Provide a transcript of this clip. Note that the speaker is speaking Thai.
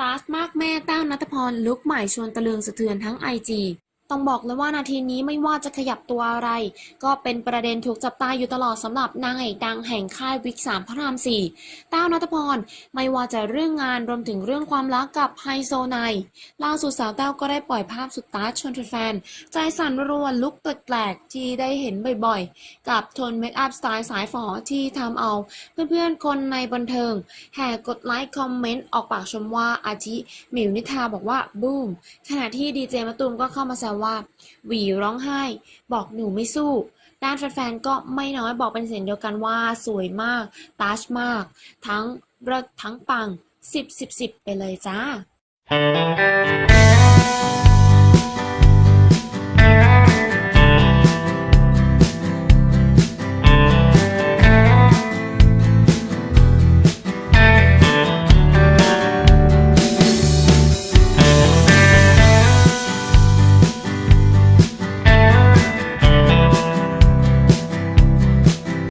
ตาสมากแม่แต้วนัทพรลุกใหม่ชวนตะลึงสะเทือนทั้งไอจี ต้องบอกเลยว่านาทีนี้ไม่ว่าจะขยับตัวอะไร ก็เป็นประเด็นถูกจับตาอยู่ตลอดสำหรับนางเอกดังแห่งค่ายวิกสามพระรามสี่ต้วนัทพร ไม่ว่าจะเรื่องงานรวมถึงเรื่องความรักกับไฮโซไนล่าสุดสาวแต้วก็ได้ปล่อยภาพสุดตาชวนแฟน ใจสั่นรัวลุกแปลกๆที่ได้เห็นบ่อยๆ กับโทนเมคอัพสไตล์สายฝอที่ทำเอาเพื่อนๆคนในบันเทิง แห่กดไลค์คอมเมนต์ออกปากชมว่าอาทิหมิวนิทาบอกว่าบูมขณะที่ดีเจมะตูมก็เข้ามาแซวว่า หวีร้องไห้ บอกหนูไม่สู้ ด้านแฟนๆก็ไม่น้อยบอกเป็นเสียงเดียวกันว่าสวยมากตาชมาก ทั้งเลิศทั้งปัง 10 10 10 ไปเลยจ้า